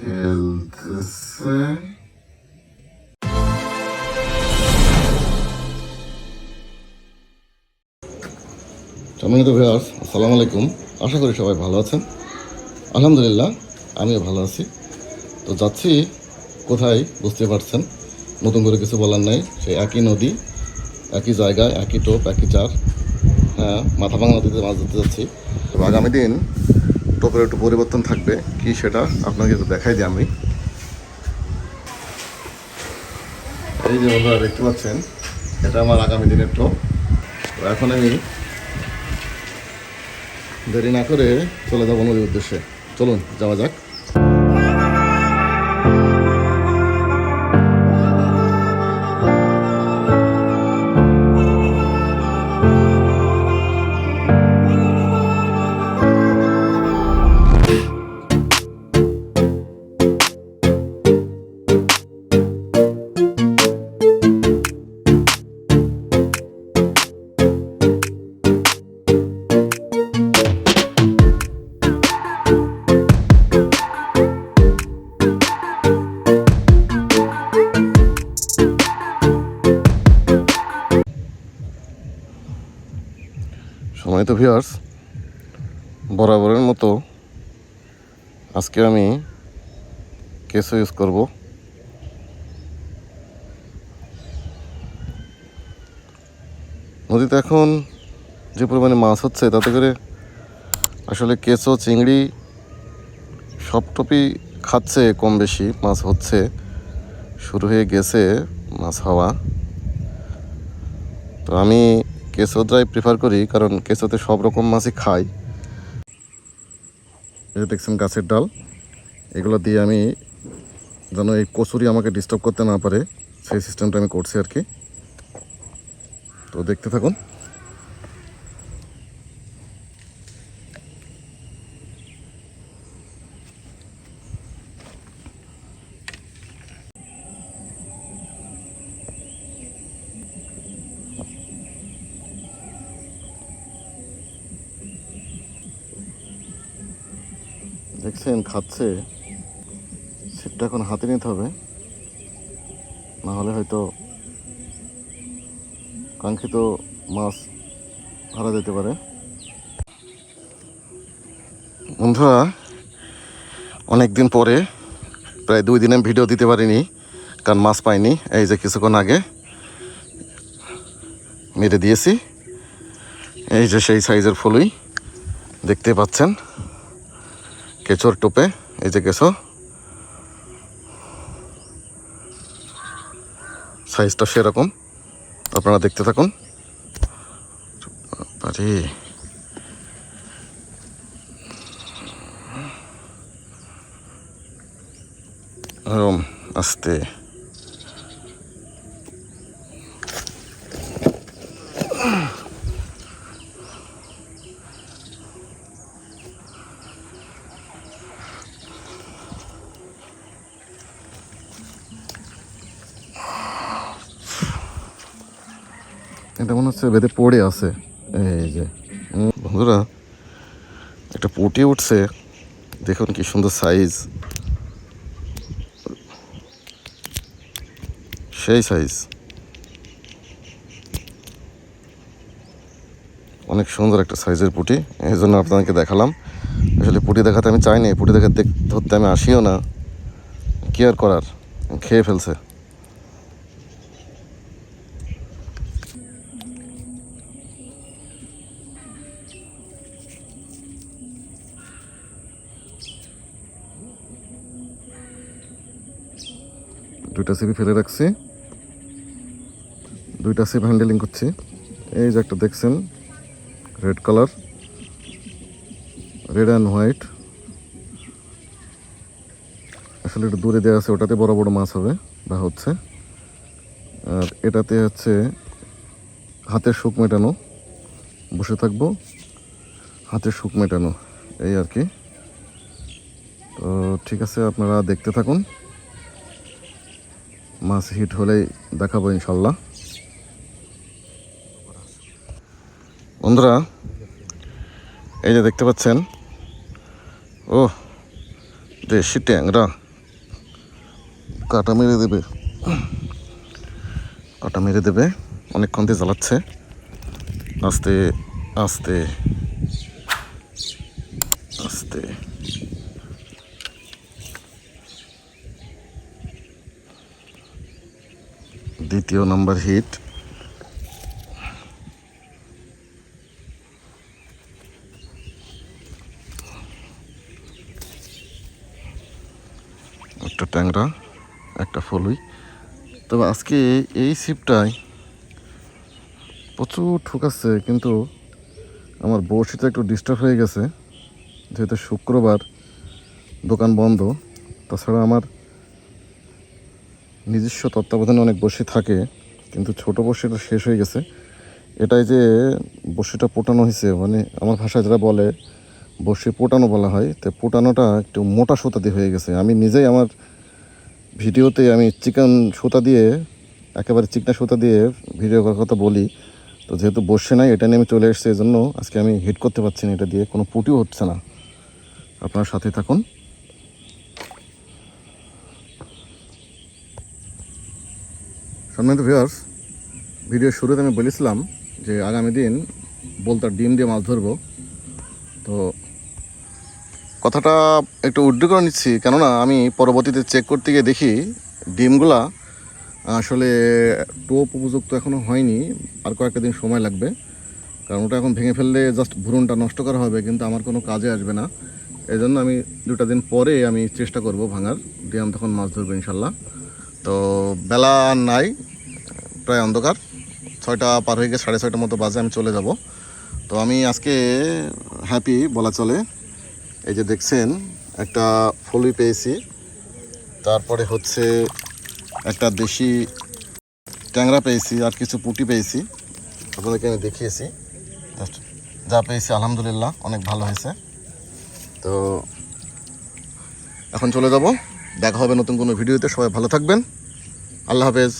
খেলতেছে সম্মানিত ভিউয়ার্স আসসালামু আলাইকুম। আশা করি সবাই ভালো আছেন। আলহামদুলিল্লাহ, আমিও ভালো আছি। তো যাচ্ছি কোথায় বুঝতে পারছেন? নতুন করে কিছু বলার নাই। সেই একই নদী, একই জায়গায়, একই টোপ, একই চার। হ্যাঁ মাথা ভাঙা নদীতে মাছ ধরতে যাচ্ছি। আগামী দিন টোপের একটু পরিবর্তন থাকবে। কি সেটা আপনাকে একটু দেখাই দিই আমি। এই যে বন্ধুরা, দেখতে পাচ্ছেন, এটা আমার আগামী দিনের টপ। তো এখন আমি দেরি না করে চলে যাব নদীর উদ্দেশ্যে। চলুন, যাওয়া যাক। সময় তো ভিউয়ার্স বরাবরের মতো আজকে আমি কেসো ইউজ করব। নদীতে এখন যে পরিমাণে মাছ হচ্ছে, তাতে করে আসলে কেঁচো, চিংড়ি সব টপি খাচ্ছে, কম বেশি মাছ হচ্ছে। শুরু হয়ে গেছে মাছ হওয়া। তো আমি কেঁচো ড্রাই প্রিফার করি, কারণ কেঁচোতে সব রকম মাছই খাই। এই দেখছেন গাছের ডাল, এগুলো দিয়ে আমি যেন এই কচুরি আমাকে ডিস্টার্ব করতে না পারে, সেই সিস্টেমটা আমি করছি আর কি। তো দেখতে থাকুন। দেখছেন, খাচ্ছে। ছিপটা এখন হাতে নিতে হবে। না হলে হয়তো কাঙ্ক্ষিত মাছ হারা যেতে পারে। বন্ধুরা অনেক দিন পরে, প্রায় দুই দিনে ভিডিও দিতে পারিনি, কারণ মাছ পাইনি। এই যে কিছুক্ষণ আগে মেরে দিয়েছি। এই যে সেই সাইজের ফুলই দেখতে পাচ্ছেন। কেঁচোর টোপে এই যে কেঁচো। সাইজটা সেরকম আপনারা দেখতে থাকুন। আস্তে। এটা মনে হচ্ছে বেঁধে পড়ে আছে। এই যে। বন্ধুরা, একটা পুটি উঠছে। দেখুন কি সুন্দর সাইজ সেই সাইজ অনেক সুন্দর একটা সাইজের পুটি। এই জন্য আপনাদেরকে দেখালাম। আসলে পুটি দেখাতে আমি চাইনি। পুটি দেখা দেখ ধরতে আমি আসিও না। কি আর করার? খেয়ে ফেলছে। দুইটা সিপি ফেলে রাখছি। দুইটা সিপ হ্যান্ডেলিং করছি। এই যে একটা দেখছেন red colour red and white আসলে একটু দূরে দেওয়া আছে, ওটাতে বড় বড় মাছ হবে, বা হচ্ছে। আর এটাতে হচ্ছে হাতের সুখ মেটানো। বসে থাকব, হাতের সুখ মেটানো, এই আর কি। তো ঠিক আছে, আপনারা দেখতে থাকুন। মাছ হিট হলেই দেখাবো ইনশাল্লাহ। বন্ধুরা, এই যে দেখতে পাচ্ছেন ও দেশি ট্যাংরা। কাটা মেরে দেবে। কাটা মেরে দেবে। অনেকক্ষণ দিয়ে জ্বালাচ্ছে। আস্তে আস্তে আস্তে। দ্বিতীয় নাম্বার হিট। একটা ট্যাংরা, একটা ফলুই। তবে আজকে এই ছিপটায় প্রচুর ঠুকাচ্ছে, কিন্তু আমার বড়শিটা একটু ডিস্টার্ব হয়ে গেছে। যেহেতু শুক্রবার দোকান বন্ধ, তাছাড়া আমার নিজস্ব তত্ত্বাবধানে অনেক বসি থাকে, কিন্তু ছোট বসিটা শেষ হয়ে গেছে। এটাই যে বসিটা পোটানো হয়েছে মানে আমার ভাষায় যারা বলে, বসি পোটানো বলা হয়, তো পোটানোটা একটু মোটা সুতা দিয়ে হয়ে গেছে। আমি নিজেই আমার ভিডিওতে আমি চিকেন সুতা দিয়ে, একেবারে চিকনা সুতা দিয়ে ভিডিও করার কথা বলি। তো যেহেতু বসে নাই, এটা নিয়ে আমি চলে এসেছি এই জন্য আজকে আমি হিট করতে পারছি না, এটা দিয়ে কোনো পুটিও হচ্ছে না। আপনার সাথে থাকুন। সম্মানিত ভিউয়ার্স ভিডিও শুরুতে আমি বলেছিলাম যে আগামী দিন বলতার ডিম দিয়ে মাছ ধরবো। তো কথাটা একটু উড্ডু করে নিচ্ছি, কেননা আমি পরবর্তীতে চেক করতে গিয়ে দেখি ডিমগুলা আসলে টোপ উপযুক্ত এখনও হয়নি, আর কয়েকটা দিন সময় লাগবে। কারণ ওটা এখন ভেঙে ফেললে জাস্ট ভ্রূণটা নষ্ট করা হবে, কিন্তু আমার কোনো কাজে আসবে না। এই জন্য আমি দুটা দিন পরে আমি চেষ্টা করব ভাঙার, দিয়ে আমি তখন মাছ ধরবো ইনশাল্লাহ। তো বেলা নাই প্রায় অন্ধকার। ছয়টা পার হয়ে গিয়ে সাড়ে ছয়টার মতো বাজে, আমি চলে যাব। তো আমি আজকে হ্যাপি বলা চলে। এই যে দেখছেন, একটা ফলুই পেয়েছি। তারপরে হচ্ছে একটা দেশি ট্যাংরা পেয়েছি আর কিছু পুঁটি পেয়েছি। আপনাদেরকে আমি দেখিয়েছি। যা পেয়েছি, আলহামদুলিল্লাহ, অনেক ভালো হয়েছে। তো এখন চলে যাব। দেখা হবে নতুন কোনো ভিডিওতে। সবাই ভালো থাকবেন। আল্লাহ হাফেজ।